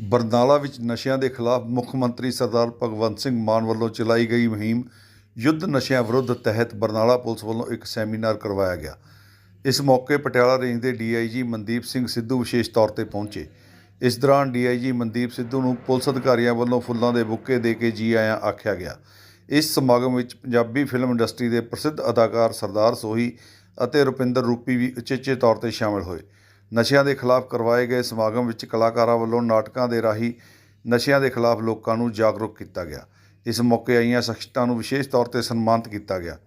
ਬਰਨਾਲਾ ਵਿੱਚ ਨਸ਼ਿਆਂ ਦੇ ਖਿਲਾਫ ਮੁੱਖ ਮੰਤਰੀ ਸਰਦਾਰ ਭਗਵੰਤ ਸਿੰਘ ਮਾਨ ਵੱਲੋਂ ਚਲਾਈ ਗਈ ਮੁਹਿੰਮ ਯੁੱਧ ਨਸ਼ਿਆਂ ਵਿਰੁੱਧ ਤਹਿਤ ਬਰਨਾਲਾ ਪੁਲਿਸ ਵੱਲੋਂ ਇੱਕ ਸੈਮੀਨਾਰ ਕਰਵਾਇਆ ਗਿਆ। ਇਸ ਮੌਕੇ ਪਟਿਆਲਾ ਰੇਂਜ ਦੇ ਡੀਆਈਜੀ ਮਨਦੀਪ ਸਿੰਘ ਸਿੱਧੂ ਵਿਸ਼ੇਸ਼ ਤੌਰ ਤੇ ਪਹੁੰਚੇ। ਇਸ ਦੌਰਾਨ ਡੀਆਈਜੀ ਮਨਦੀਪ ਸਿੱਧੂ ਨੂੰ ਪੁਲਿਸ ਅਧਿਕਾਰੀਆਂ ਵੱਲੋਂ ਫੁੱਲਾਂ ਦੇ ਬੁੱਕੇ ਦੇ ਕੇ ਜੀ ਆਇਆਂ ਆਖਿਆ ਗਿਆ। ਇਸ ਸਮਾਗਮ ਵਿੱਚ ਪੰਜਾਬੀ ਫਿਲਮ ਇੰਡਸਟਰੀ ਦੇ ਪ੍ਰਸਿੱਧ ਅਦਾਕਾਰ ਸਰਦਾਰ ਸੋਹੀ ਅਤੇ ਰੁਪਿੰਦਰ ਰੂਪੀ ਵੀ ਉਚੇਚੇ ਤੌਰ ਤੇ ਸ਼ਾਮਲ ਹੋਏ। ਨਸ਼ਿਆਂ ਦੇ ਖਿਲਾਫ ਕਰਵਾਏ ਗਏ ਸਮਾਗਮ ਵਿੱਚ ਕਲਾਕਾਰਾਂ ਵੱਲੋਂ ਨਾਟਕਾਂ ਦੇ ਰਾਹੀਂ ਨਸ਼ਿਆਂ ਦੇ ਖਿਲਾਫ ਲੋਕਾਂ ਨੂੰ ਜਾਗਰੂਕ ਕੀਤਾ ਗਿਆ। ਇਸ ਮੌਕੇ ਆਈਆਂ ਸ਼ਖਸੀਅਤਾਂ ਨੂੰ ਵਿਸ਼ੇਸ਼ ਤੌਰ ਤੇ ਸਨਮਾਨਿਤ ਕੀਤਾ ਗਿਆ।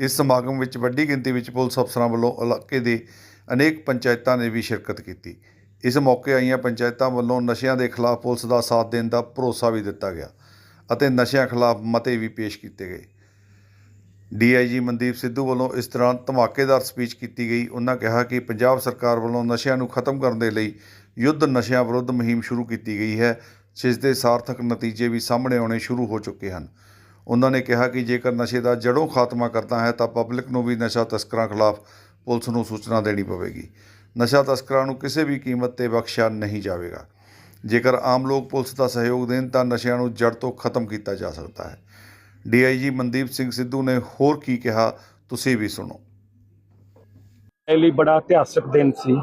ਇਸ ਸਮਾਗਮ ਵਿੱਚ ਵੱਡੀ ਗਿਣਤੀ ਵਿੱਚ ਪੁਲਿਸ ਅਫਸਰਾਂ ਵੱਲੋਂ ਇਲਾਕੇ ਦੇ ਅਨੇਕ ਪੰਚਾਇਤਾਂ ਨੇ ਵੀ ਸ਼ਿਰਕਤ ਕੀਤੀ। ਇਸ ਮੌਕੇ ਆਈਆਂ ਪੰਚਾਇਤਾਂ ਵੱਲੋਂ ਨਸ਼ਿਆਂ ਦੇ ਖਿਲਾਫ ਪੁਲਿਸ ਦਾ ਸਾਥ ਦੇਣ ਦਾ ਭਰੋਸਾ ਵੀ ਦਿੱਤਾ ਗਿਆ ਅਤੇ ਨਸ਼ਿਆਂ ਖਿਲਾਫ ਮਤੇ ਵੀ ਪੇਸ਼ ਕੀਤੇ ਗਏ। ਡੀਆਈਜੀ ਮਨਦੀਪ ਸਿੱਧੂ ਵੱਲੋਂ ਇਸ ਤਰ੍ਹਾਂ ਧਮਾਕੇਦਾਰ ਸਪੀਚ ਕੀਤੀ ਗਈ। ਉਹਨਾਂ ਕਿਹਾ ਕਿ ਪੰਜਾਬ ਸਰਕਾਰ ਵੱਲੋਂ ਨਸ਼ਿਆਂ ਨੂੰ ਖਤਮ ਕਰਨ ਦੇ ਲਈ ਯੁੱਧ ਨਸ਼ਿਆਂ ਵਿਰੁੱਧ ਮੁਹਿੰਮ ਸ਼ੁਰੂ ਕੀਤੀ ਗਈ ਹੈ। ਜਿਸ ਦੇ ਸਾਰਥਕ ਨਤੀਜੇ ਵੀ ਸਾਹਮਣੇ ਆਉਣੇ ਸ਼ੁਰੂ ਹੋ ਚੁੱਕੇ ਹਨ। ਉਹਨਾਂ ਨੇ ਕਿਹਾ ਕਿ ਜੇਕਰ ਨਸ਼ੇ ਦਾ ਜੜੋਂ ਖਾਤਮਾ ਕਰਨਾ ਹੈ ਤਾਂ ਪਬਲਿਕ ਨੂੰ ਵੀ ਨਸ਼ਾ ਤਸਕਰਾਂ ਖਿਲਾਫ ਪੁਲਿਸ ਨੂੰ ਸੂਚਨਾ ਦੇਣੀ ਪਵੇਗੀ। ਨਸ਼ਾ ਤਸਕਰਾਂ ਨੂੰ ਕਿਸੇ ਵੀ ਕੀਮਤ ਤੇ ਬਖਸ਼ਿਆ ਨਹੀਂ ਜਾਵੇਗਾ। ਜੇਕਰ ਆਮ ਲੋਕ ਪੁਲਿਸ ਦਾ ਸਹਿਯੋਗ ਦੇਣ ਤਾਂ ਨਸ਼ਿਆਂ ਨੂੰ ਜੜ ਤੋਂ ਖਤਮ ਕੀਤਾ ਜਾ ਸਕਦਾ ਹੈ। ਡੀਆਈਜੀ ਮਨਦੀਪ ਸਿੰਘ ਸਿੱਧੂ ਨੇ ਹੋਰ ਕੀ ਕਿਹਾ ਤੁਸੀਂ ਵੀ ਸੁਣੋ। ਲਈ ਬੜਾ ਇਤਿਹਾਸਕ ਦਿਨ ਸੀ।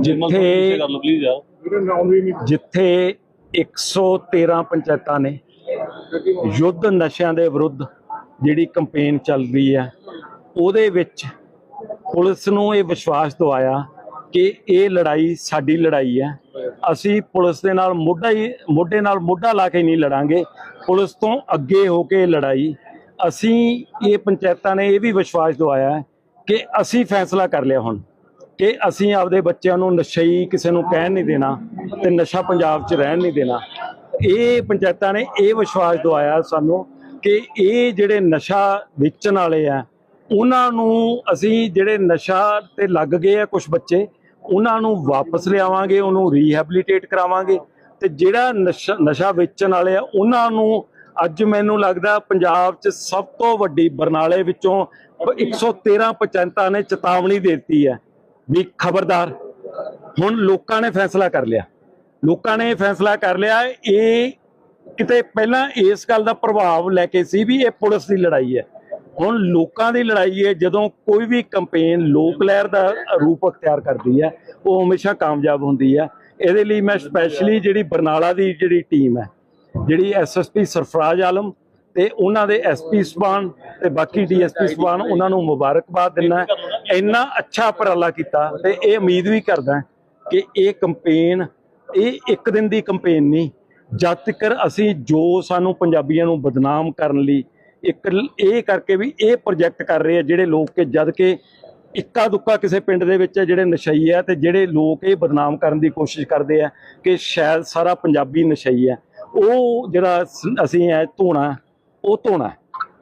ਜਿੱਥੇ ਜਿੱਥੇ 113 ਪੰਚਾਇਤਾਂ ਨੇ ਯੁੱਧ ਨਸ਼ਿਆਂ ਦੇ ਵਿਰੁੱਧ ਜਿਹੜੀ ਕੈਂਪੇਨ ਚੱਲ ਰਹੀ ਹੈ ਉਹਦੇ ਵਿੱਚ ਪੁਲਿਸ ਨੂੰ ਇਹ ਵਿਸ਼ਵਾਸ ਦਿਵਾਇਆ ਕਿ ਇਹ ਲੜਾਈ ਸਾਡੀ ਲੜਾਈ ਹੈ ਅਸੀਂ ਪੁਲਿਸ ਦੇ ਨਾਲ ਮੋਢਾ ਹੀ, ਮੋਢੇ ਨਾਲ ਮੋਢਾ ਲਾ ਕੇ ਨਹੀਂ ਲੜਾਂਗੇ। ਪੁਲਿਸ ਤੋਂ ਅੱਗੇ ਹੋ ਕੇ ਲੜਾਈ। ਅਸੀਂ ਇਹ ਪੰਚਾਇਤਾਂ ਨੇ ਇਹ ਵੀ ਵਿਸ਼ਵਾਸ ਦਵਾਇਆ ਹੈ ਕਿ ਅਸੀਂ ਫੈਸਲਾ ਕਰ ਲਿਆ ਹੁਣ ਕਿ ਅਸੀਂ ਆਪਦੇ ਬੱਚਿਆਂ ਨੂੰ ਨਸ਼ਈ ਕਿਸੇ ਨੂੰ ਕਹਿਣ ਨਹੀਂ ਦੇਣਾ ਤੇ ਨਸ਼ਾ ਪੰਜਾਬ 'ਚ ਰਹਿਣ ਨਹੀਂ ਦੇਣਾ। ਇਹ ਪੰਚਾਇਤਾਂ ਨੇ ਇਹ ਵਿਸ਼ਵਾਸ ਦਵਾਇਆ ਸਾਨੂੰ ਕਿ ਇਹ ਜਿਹੜੇ ਨਸ਼ਾ ਵੇਚਣ ਵਾਲੇ ਆ, ਉਹਨਾਂ ਨੂੰ ਅਸੀਂ ਜਿਹੜੇ ਨਸ਼ਾ ਤੇ ਲੱਗ ਗਏ ਆ ਕੁਝ ਬੱਚੇ ਉਹਨਾਂ ਨੂੰ ਵਾਪਸ ਲਿਆਵਾਂਗੇ, ਉਹਨੂੰ ਰੀਹੈਬਿਲਿਟੇਟ ਕਰਾਵਾਂਗੇ ਤੇ ਜਿਹੜਾ ਨਸ਼ਾ ਨਸ਼ਾ ਵੇਚਣ ਵਾਲੇ ਆ, ਉਹਨਾਂ ਨੂੰ ਅੱਜ ਮੈਨੂੰ ਲੱਗਦਾ ਪੰਜਾਬ 'ਚ ਸਭ ਤੋਂ ਵੱਡੀ ਬਰਨਾਲੇ ਵਿੱਚੋਂ 113 ਪੰਚਾਇਤਾਂ ਨੇ ਚੇਤਾਵਨੀ ਦੇ ਦਿੱਤੀ ਹੈ ਵੀ ਖਬਰਦਾਰ, ਹੁਣ ਲੋਕਾਂ ਨੇ ਫੈਸਲਾ ਕਰ ਲਿਆ। ਲੋਕਾਂ ਨੇ ਫੈਸਲਾ ਕਰ ਲਿਆ, ਇਹ ਕਿਤੇ ਪਹਿਲਾਂ ਇਸ ਗੱਲ ਦਾ ਪ੍ਰਭਾਵ ਲੈ ਕੇ ਸੀ ਵੀ ਇਹ ਪੁਲਿਸ ਦੀ ਲੜਾਈ ਹੈ। ਹੁਣ ਲੋਕਾਂ ਦੀ ਲੜਾਈ ਹੈ, ਜਦੋਂ ਕੋਈ ਵੀ ਕੈਂਪੇਨ ਲੋਕ ਲਹਿਰ ਦਾ ਰੂਪ ਅਖਤਿਆਰ ਕਰਦੀ ਹੈ, ਉਹ ਹਮੇਸ਼ਾ ਕਾਮਯਾਬ ਹੁੰਦੀ ਹੈ। ਇਹਦੇ ਲਈ ਮੈਂ ਸਪੈਸ਼ਲੀ ਜਿਹੜੀ ਬਰਨਾਲਾ ਦੀ ਜਿਹੜੀ ਟੀਮ ਹੈ, ਜਿਹੜੀ ਐਸਐਸਪੀ ਸਰਫਰਾਜ਼ ਆਲਮ ਤੇ ਉਹਨਾਂ ਦੇ ਐਸਪੀ ਸਬਾਨ ਤੇ ਬਾਕੀ ਡੀਐਸਪੀ ਸਬਾਨ ਉਹਨਾਂ ਨੂੰ ਮੁਬਾਰਕਬਾਦ ਦਿੰਦਾ ਇੰਨਾ ਅੱਛਾ ਉਪਰਾਲਾ ਕੀਤਾ ਤੇ ਇਹ ਉਮੀਦ ਵੀ ਕਰਦਾ ਕਿ ਇਹ ਕੈਂਪੇਨ ਇਹ ਇੱਕ ਦਿਨ ਦੀ ਕੈਂਪੇਨ ਨਹੀਂ, ਜਦ ਤੱਕ ਅਸੀਂ ਜੋ ਸਾਨੂੰ ਪੰਜਾਬੀਆਂ ਨੂੰ ਬਦਨਾਮ ਕਰਨ ਲਈ ਇੱਕ ਇਹ ਕਰਕੇ ਵੀ ਇਹ ਪ੍ਰੋਜੈਕਟ ਕਰ ਰਹੇ ਆ ਜਿਹੜੇ ਲੋਕ ਕਿ ਜਦ ਕਿ ਇੱਕਾ ਦੁੱਕਾ ਕਿਸੇ ਪਿੰਡ ਦੇ ਵਿੱਚ ਜਿਹੜੇ ਨਸ਼ਈ ਆ ਤੇ ਜਿਹੜੇ ਲੋਕ ਇਹ ਬਦਨਾਮ ਕਰਨ ਦੀ ਕੋਸ਼ਿਸ਼ ਕਰਦੇ ਆ ਕਿ ਸ਼ਾਇਦ ਸਾਰਾ ਪੰਜਾਬੀ ਨਸ਼ਈ ਆ। ਉਹ ਜਿਹੜਾ ਅਸੀਂ ਐ ਧੋਣਾ ਉਹ ਧੋਣਾ।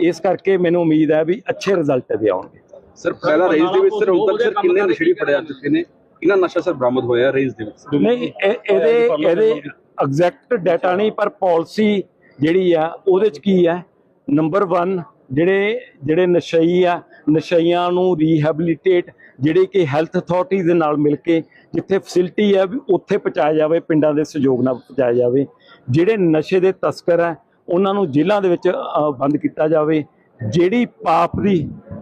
ਇਸ ਕਰਕੇ ਮੈਨੂੰ ਉਮੀਦ ਹੈ ਵੀ ਅੱਛੇ ਰਿਜ਼ਲਟ ਵੀ ਆਉਣਗੇ। ਸਰ ਪਹਿਲਾ ਰੇਸ ਦੇ ਵਿੱਚ ਸਰ ਹੁਣ ਤੱਕ ਸਰ ਕਿੰਨੇ ਨਸ਼ੇੜੀ ਫੜੇ ਜਾ ਚੁੱਕੇ ਨੇ? ਕਿੰਨਾ ਨਸ਼ਾ ਸਰ ਬਰਾਮਦ ਹੋਇਆ ਰੇਸ ਦੇ ਵਿੱਚ? ਨਹੀਂ ਇਹ- ਇਹਦੇ ਇਹਦੇ ਐਗਜ਼ੈਕਟ ਡਾਟਾ ਨਹੀਂ ਪਰ ਪਾਲਿਸੀ ਜਿਹੜੀ ਆ ਉਹਦੇ ਚ ਕੀ ਹੈ ਨੰਬਰ 1 ਜਿਹੜੇ ਜਿਹੜੇ ਨਸ਼ਈ ਆ, ਨਸ਼ਈਆਂ ਨੂੰ ਰੀਹੈਬਿਲਿਟੇਟ ਜਿਹੜੇ ਕਿ ਹੈਲਥ ਅਥਾਰਟੀ ਦੇ ਨਾਲ ਮਿਲ ਕੇ ਜਿੱਥੇ ਫੈਸਿਲਿਟੀ ਹੈ ਵੀ ਉੱਥੇ ਪਹੁੰਚਾਇਆ ਜਾਵੇ, ਪਿੰਡਾਂ ਦੇ ਸਹਿਯੋਗ ਨਾਲ ਪਹੁੰਚਾਇਆ ਜਾਵੇ। ਜਿਹੜੇ ਨਸ਼ੇ ਦੇ ਤਸਕਰ ਹੈ ਉਹਨਾਂ ਨੂੰ ਜੇਲ੍ਹਾਂ ਦੇ ਵਿੱਚ ਬੰਦ ਕੀਤਾ ਜਾਵੇ। ਜਿਹੜੀ ਪਾਪ ਦੀ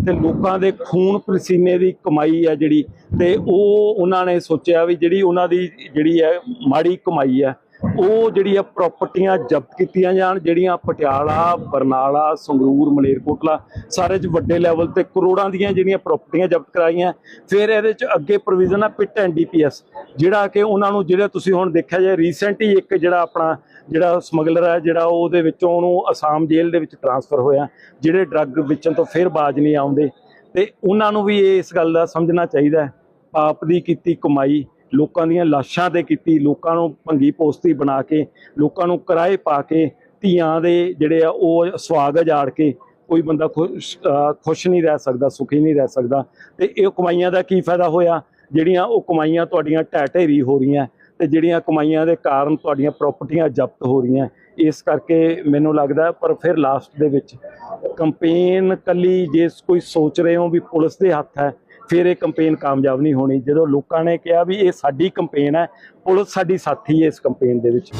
ਤੇ ਲੋਕਾਂ ਦੇ ਖੂਨ ਪਸੀਨੇ ਦੀ ਕਮਾਈ ਆ ਜਿਹੜੀ, ਤੇ ਉਹ ਉਹਨਾਂ ਨੇ ਸੋਚਿਆ ਵੀ ਜਿਹੜੀ ਉਹਨਾਂ ਦੀ ਜਿਹੜੀ ਹੈ ਮਾੜੀ ਕਮਾਈ ਆ ਉਹ ਜਿਹੜੀ ਆ ਪ੍ਰਾਪਰਟੀਆਂ ਜ਼ਬਤ ਕੀਤੀਆਂ ਜਾਣ, ਜਿਹੜੀਆਂ ਪਟਿਆਲਾ, ਬਰਨਾਲਾ, ਸੰਗਰੂਰ, ਮਲੇਰਕੋਟਲਾ, ਸਾਰੇ ਚ ਵੱਡੇ ਲੈਵਲ ਤੇ ਕਰੋੜਾਂ ਦੀਆਂ ਜਿਹੜੀਆਂ ਪ੍ਰਾਪਰਟੀਆਂ ਜ਼ਬਤ ਕਰਾਈਆਂ। ਫਿਰ ਇਹਦੇ ਚ ਅੱਗੇ ਪ੍ਰੋਵੀਜ਼ਨ ਆ ਪਿਟ ਐਂਡ ਡੀਪੀਐਸ ਜਿਹੜਾ ਕਿ ਉਹਨਾਂ ਨੂੰ ਜਿਹੜਾ ਤੁਸੀਂ ਹੁਣ ਦੇਖਿਆ ਜਾਏ ਰੀਸੈਂਟ ਹੀ ਇੱਕ ਜਿਹੜਾ ਆਪਣਾ ਜਿਹੜਾ ਸਮਗਲਰ ਹੈ ਜਿਹੜਾ ਉਹਦੇ ਵਿੱਚੋਂ ਉਹਨੂੰ ਅਸਾਮ ਜੇਲ੍ਹ ਦੇ ਵਿੱਚ ਟਰਾਂਸਫਰ ਹੋਇਆ, ਜਿਹੜੇ ਡਰੱਗ ਵੇਚਣ ਤੋਂ ਫਿਰ ਬਾਜ ਨਹੀਂ ਆਉਂਦੇ। ਤੇ ਉਹਨਾਂ ਨੂੰ ਵੀ ਇਸ ਗੱਲ ਦਾ ਸਮਝਣਾ ਚਾਹੀਦਾ ਆਪ ਦੀ ਕੀਤੀ ਕਮਾਈ ਲੋਕਾਂ ਦੀਆਂ ਲਾਸ਼ਾਂ ਤੇ ਕੀਤੀ, ਲੋਕਾਂ ਨੂੰ ਭੰਗੀ ਪੋਸਤੀ ਬਣਾ ਕੇ, ਲੋਕਾਂ ਨੂੰ ਕਿਰਾਏ ਪਾ ਕੇ, ਧੀਆਂ ਦੇ ਜਿਹੜੇ ਆ ਉਹ ਸਵਾਗ ਉਜਾੜ ਕੇ ਕੋਈ ਬੰਦਾ ਖੁਸ਼ ਖੁਸ਼ ਨਹੀਂ ਰਹਿ ਸਕਦਾ, ਸੁਖੀ ਨਹੀਂ ਰਹਿ ਸਕਦਾ। ਤੇ ਇਹ ਕਮਾਈਆਂ ਦਾ ਕੀ ਫਾਇਦਾ ਹੋਇਆ? ਜਿਹੜੀਆਂ ਉਹ ਕਮਾਈਆਂ ਤੁਹਾਡੀਆਂ ਢਹਿ ਢੇਰੀ ਹੋ ਰਹੀਆਂ ਤੇ ਜਿਹੜੀਆਂ ਕਮਾਈਆਂ ਦੇ ਕਾਰਨ ਤੁਹਾਡੀਆਂ ਪ੍ਰਾਪਰਟੀਆਂ ਜ਼ਬਤ ਹੋ ਰਹੀਆਂ। ਇਸ ਕਰਕੇ ਮੈਨੂੰ ਲੱਗਦਾ ਪਰ ਫਿਰ ਲਾਸਟ ਦੇ ਵਿੱਚ ਕੰਪੇਨ ਕੱਲੀ ਜੇ ਕੋਈ ਸੋਚ ਰਹੇ ਹੋ ਵੀ ਪੁਲਿਸ ਦੇ ਹੱਥ ਹੈ ਫਿਰ ਇਹ ਕੰਪੇਨ ਕਾਮਯਾਬ ਨਹੀਂ ਹੋਣੀ। ਜਦੋਂ ਲੋਕਾਂ ਨੇ ਕਿਹਾ ਵੀ ਇਹ ਸਾਡੀ ਕੰਪੇਨ ਹੈ, ਪੁਲਿਸ ਸਾਡੀ ਸਾਥੀ ਹੈ ਇਸ ਕੰਪੇਨ ਦੇ ਵਿੱਚ।